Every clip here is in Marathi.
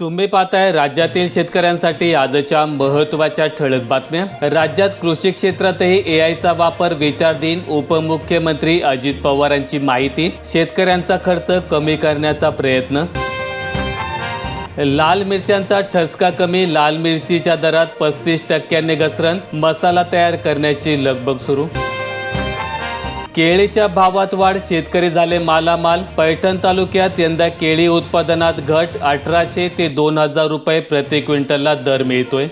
तुम्ही पाहताय राज्यातील शेतकऱ्यांसाठी आजच्या महत्त्वाच्या ठळक बातम्या. राज्यात कृषी क्षेत्रातही ए आयचा वापर विचारधीन उपमुख्यमंत्री अजित पवारांची माहिती. शेतकऱ्यांचा खर्च कमी करण्याचा प्रयत्न. लाल मिरच्यांचा ठसका कमी लाल मिरचीच्या दरात पस्तीस टक्क्यांनी घसरण मसाला तयार करण्याची लगबग सुरू. केळीच्या भावात वाढ शेतकरी झाले मालामाल. पैठण तालुक्यात यंदा केळी उत्पादनात घट अठराशे ते दोन हजार रुपये प्रति क्विंटलला दर मिळतोय.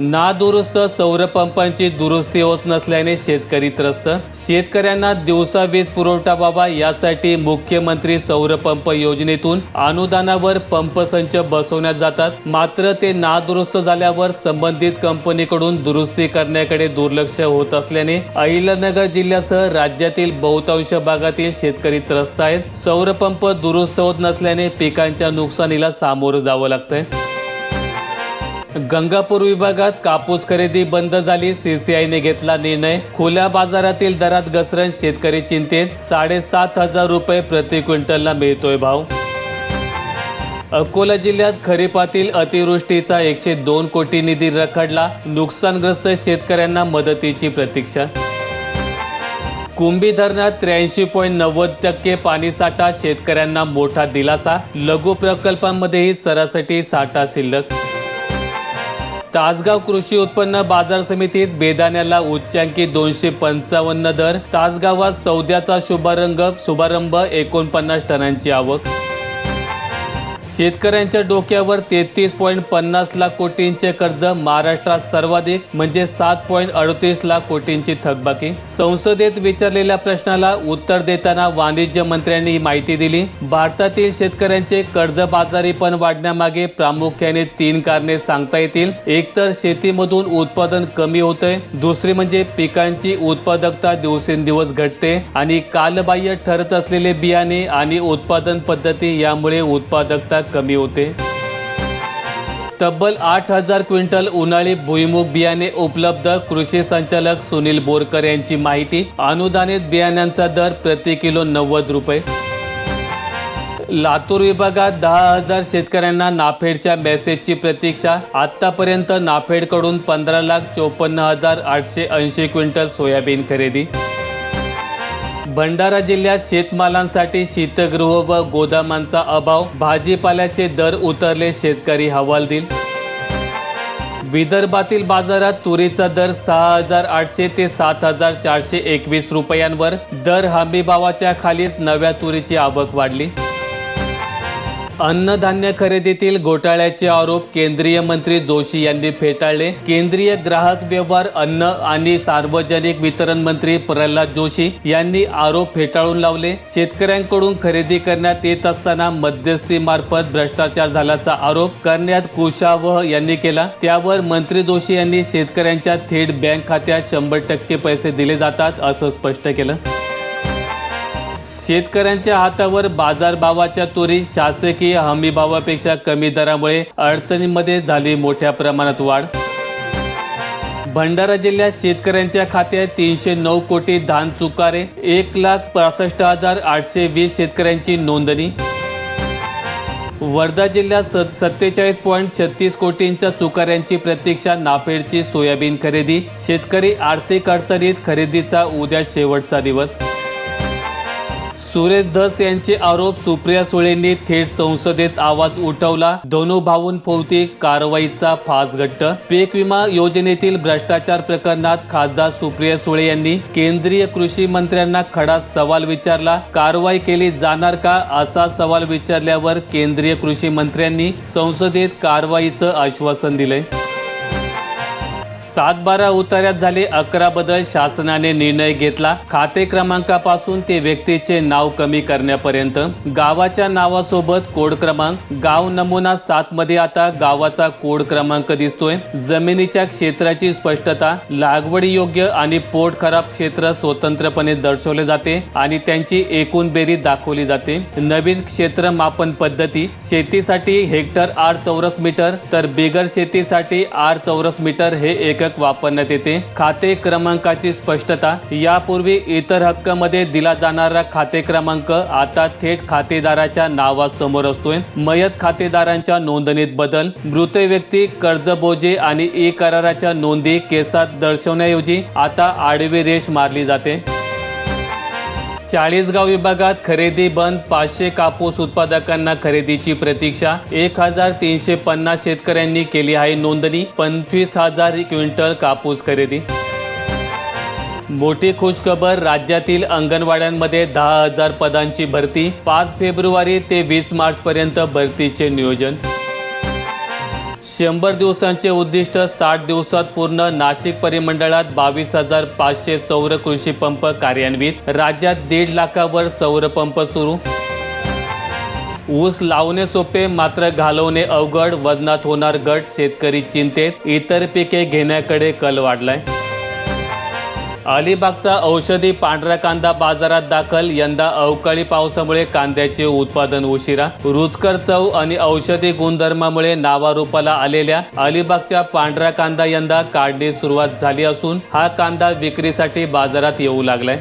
नादुरुस्त सौर पंपांची दुरुस्ती होत नसल्याने शेतकरी त्रस्त. शेतकऱ्यांना दिवसा वीज पुरवठा व्हावा यासाठी मुख्यमंत्री सौर पंप योजनेतून अनुदानावर पंप संच बसवण्यात जातात. मात्र ते नादुरुस्त झाल्यावर संबंधित कंपनीकडून दुरुस्ती करण्याकडे दुर्लक्ष होत असल्याने अहिल्यानगर जिल्ह्यासह राज्यातील बहुतांश भागातील शेतकरी त्रस्त आहेत. सौर पंप दुरुस्त होत नसल्याने पिकांच्या नुकसानीला सामोरं जावं लागतंय. गंगापूर विभागात कापूस खरेदी बंद झाली. सीसीआयने घेतला निर्णय. खुल्या बाजारातील दरात घसरण शेतकरी चिंतेत. साडेसात हजार रुपये प्रति क्विंटलला मिळतोय भाव. अकोला जिल्ह्यात खरीपातील अतिवृष्टीचा एकशे दोन कोटी निधी रखडला. नुकसानग्रस्त शेतकऱ्यांना मदतीची प्रतीक्षा. कुंभी धरणात त्र्याऐंशी पॉईंट नव्वद टक्के पाणीसाठा शेतकऱ्यांना मोठा दिलासा. लघु प्रकल्पांमध्येही सरासरी साठा शिल्लक. तासगाव कृषी उत्पन्न बाजार समितीत बेदाण्याला उच्चांकी दोनशे पंचावन्न दर तासगावात सौद्याचा शुभारंभ शुभारंभ एकोणपन्नास टनांची आवक. शेतकऱ्यांच्या डोक्यावर तेहतीस पॉईंट पन्नास लाख कोटींचे कर्ज महाराष्ट्रात सर्वाधिक म्हणजे सात पॉईंट अडतीस लाख कोटींची थकबाकी. संसदेत विचारलेल्या प्रश्नाला उत्तर देताना वाणिज्य मंत्र्यांनी ही माहिती दिली. भारतातील शेतकऱ्यांचे कर्जबाजारीपण वाढण्यामागे प्रामुख्याने तीन कारणे सांगता येतील. एक तर शेतीमधून उत्पादन कमी होतंय दुसरी म्हणजे पिकांची उत्पादकता दिवसेंदिवस घटते आणि कालबाह्य ठरत असलेले बियाणे आणि उत्पादन पद्धती यामुळे उत्पादक आवश्यकता कमी होते. तब्बल आठ हजार क्विंटल उन्हाळी भुईमुग बियाणे उपलब्ध. कृषी संचालक सुनील बोरकर यांची माहिती. अनुदानित बियाण्यांचा दर प्रति किलो नव्वद रुपये. लातूर विभागात दहा हजार शेतकऱ्यांना नाफेडच्या मेसेजची प्रतीक्षा. आतापर्यंत नाफेडकडून पंधरा लाख चोपन्न हजार आठशे ऐंशी क्विंटल सोयाबीन खरेदी. भंडारा जिल्ह्यात शेतमालांसाठी शीतगृह व गोदामांचा अभाव भाजीपाल्याचे दर उतरले शेतकरी हवालदिल विदर्भातील बाजारात तुरीचा दर सहा हजार आठशे ते सात हजार चारशे एकवीस रुपयांवर. दर हमी भावाच्या खालीच नव्या तुरीची आवक वाढली. अन्नधान्य खरेदीतील घोटाळ्याचे आरोप केंद्रीय मंत्री जोशी यांनी फेटाळले. केंद्रीय ग्राहक व्यवहार अन्न आणि सार्वजनिक वितरण मंत्री प्रल्हाद जोशी यांनी आरोप फेटाळून लावले. शेतकऱ्यांकडून खरेदी करण्यात येत असताना मध्यस्थीमार्फत भ्रष्टाचार झाल्याचा आरोप करण्यात कुशावह यांनी केला. त्यावर मंत्री जोशी यांनी शेतकऱ्यांच्या थेट बँक खात्यात शंभर टक्के पैसे दिले जातात असं स्पष्ट केलं. शेतकऱ्यांच्या हातावर बाजारभावाच्या तुरी शासकीय हमीभावापेक्षा कमी दरामुळे अडचणींमध्ये झाली मोठ्या प्रमाणात वाढ. भंडारा जिल्ह्यात शेतकऱ्यांच्या खात्यात तीनशे नऊ कोटी धान चुकारे एक लाख पासष्ट हजार आठशे वीस शेतकऱ्यांची नोंदणी. वर्धा जिल्ह्यात सत सत्तेचाळीस पॉईंट छत्तीस कोटींच्या चुकाऱ्यांची प्रतीक्षा नाफेडची सोयाबीन खरेदी. शेतकरी आर्थिक अडचणीत खरेदीचा उद्या शेवटचा दिवस. सुरेश धस यांचे आरोप सुप्रिया सुळेंनी थेट संसदेत आवाज उठवला. दोनों भाऊन कारवाईचा फास घट्ट. पीक विमा योजनेतील भ्रष्टाचार प्रकरणात खासदार सुप्रिया सुळे यांनी केंद्रीय कृषी मंत्र्यांना खडा सवाल विचारला. कारवाई केली जाणार का असा सवाल विचारल्यावर केंद्रीय कृषी मंत्र्यांनी संसदेत कारवाईचं आश्वासन दिलंय. सातबारा उतार्यात झाले अकरा बदल शासनाने निर्णय घेतला. खाते क्रमांकापासून ते व्यक्तीचे नाव कमी करण्यापर्यंत. गावाच्या नावासोबत कोड क्रमांक गाव नमुना सात मध्ये आता गावाचा कोड क्रमांक दिसतोय. जमिनीच्या क्षेत्राची स्पष्टता लागवडी योग्य आणि पोट खराब क्षेत्र स्वतंत्रपणे दर्शवले जाते आणि त्यांची एकूण बेरीज दाखवली जाते. नवीन क्षेत्र मापन पद्धती शेतीसाठी हेक्टर आठ चौरस मीटर तर बिगर शेतीसाठी आठ चौरस मीटर हे एकक वापरण्यात येते. खाते क्रमांकाची स्पष्टता यापूर्वी इतर हक्कमध्ये दिला जाणारा खाते क्रमांक आता थेट खातेदाराच्या नावासमोर असतोय. मयत खातेदारांच्या नोंदणीत बदल मृत व्यक्ती कर्जबोजे आणि ई कराराच्या नोंदी केसात दर्शवण्याऐवजी आता आडवी रेष मारली जाते. चाळीसगाव विभागात खरेदी बंद पाचशे कापूस उत्पादकांना खरेदीची प्रतीक्षा एक हजार तीनशे पन्नास शेतकऱ्यांनी केली आहे नोंदणी पंचवीस हजार क्विंटल कापूस खरेदी. मोठी खुशखबर राज्यातील अंगणवाड्यांमध्ये दहा हजार पदांची भरती पाच फेब्रुवारी ते वीस मार्च पर्यंत भरतीचे नियोजन. शंभर दिवसांचे उद्दिष्ट साठ दिवसात पूर्ण नाशिक परिमंडळात बावीस हजार पाचशे सौर कृषी पंप कार्यान्वित. राज्यात दीड लाखावर सौर पंप सुरू. ऊस लावणे सोपे मात्र घालवणे अवघड वजनात होणार गट शेतकरी चिंतेत. इतर पिके घेण्याकडे कल वाढलाय. अलिबागचा औषधी पांढरा कांदा बाजारात दाखल. यंदा अवकाळी पावसामुळे कांद्याचे उत्पादन उशिरा. रुचकर चव आणि औषधी गुणधर्मामुळे नावारूपाला आलेल्या अलिबागच्या पांढरा कांदा यंदा काढणी सुरुवात झाली असून हा कांदा विक्रीसाठी बाजारात येऊ लागलाय.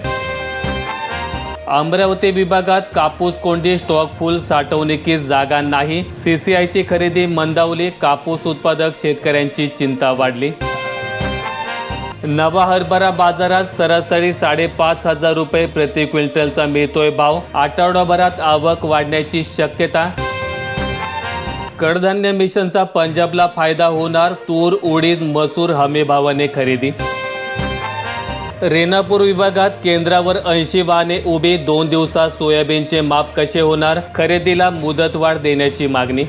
अमरावती विभागात कापूस कोंडी स्टॉक फुल साठवणुकीस जागा नाही. सीसीआयची खरेदी मंदावली. कापूस उत्पादक शेतकऱ्यांची चिंता वाढली. नवा हरभरा बाजारात सरासरी साडेपाच हजार रुपये प्रति क्विंटलचा मिळतोय भाव. आठवडाभरात आवक वाढण्याची शक्यता. कडधान्य मिशनचा पंजाबला फायदा होणार तूर उडीद मसूर हमीभावाने खरेदी. रेणापूर विभागात केंद्रावर ऐंशी वाहने उभी दोन दिवसात सोयाबीनचे माप कसे होणार? खरेदीला मुदतवाढ देण्याची मागणी.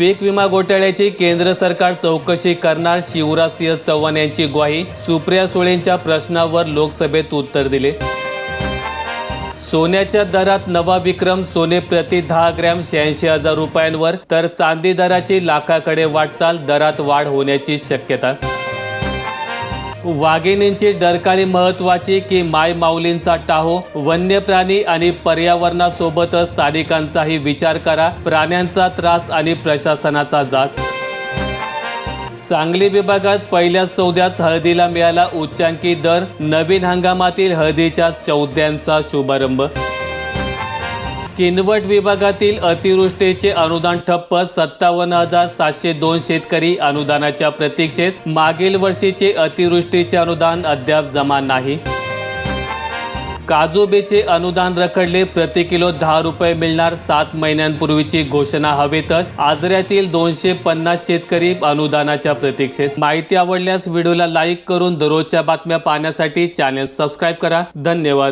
पीक विमा घोटाळ्याची केंद्र सरकार चौकशी करणार शिवराज सिंह चव्हाण यांची ग्वाही सुप्रिया सुळेंच्या प्रश्नावर लोकसभेत उत्तर दिले. सोन्याच्या दरात नवा विक्रम सोने प्रति दहा ग्रॅम शहाऐंशी हजार रुपयांवर तर चांदी दराची लाखाकडे वाटचाल दरात वाढ होण्याची शक्यता. वाघिणींची डरकाळी महत्त्वाचे की माय माऊलींचा टाहो वन्य प्राणी आणि पर्यावरणासोबतच स्थानिकांचाही विचार करा प्राण्यांचा त्रास आणि प्रशासनाचा जाच. सांगली विभागात पहिल्या सौद्यात हळदीला मिळाला उच्चांकी दर नवीन हंगामातील हळदीच्या सौद्यांचा शुभारंभ. किनवट विभागातील अतिवृष्टीचे अनुदान ठप्प सत्तावन्न हजार सातशे दोन शेतकरी अनुदानाच्या प्रतीक्षेत मागील वर्षीचे अतिवृष्टीचे अनुदान अद्याप जमा नाही. काजूबेचे अनुदान रखडले प्रति किलो दहा रुपये मिळणार सात महिन्यांपूर्वीची घोषणा हवेतच आजऱ्यातील दोनशे पन्नास शेतकरी अनुदानाच्या प्रतीक्षेत. माहिती आवडल्यास व्हिडिओला लाईक करून दररोजच्या बातम्या पाहण्यासाठी चॅनेल सबस्क्राईब करा. धन्यवाद.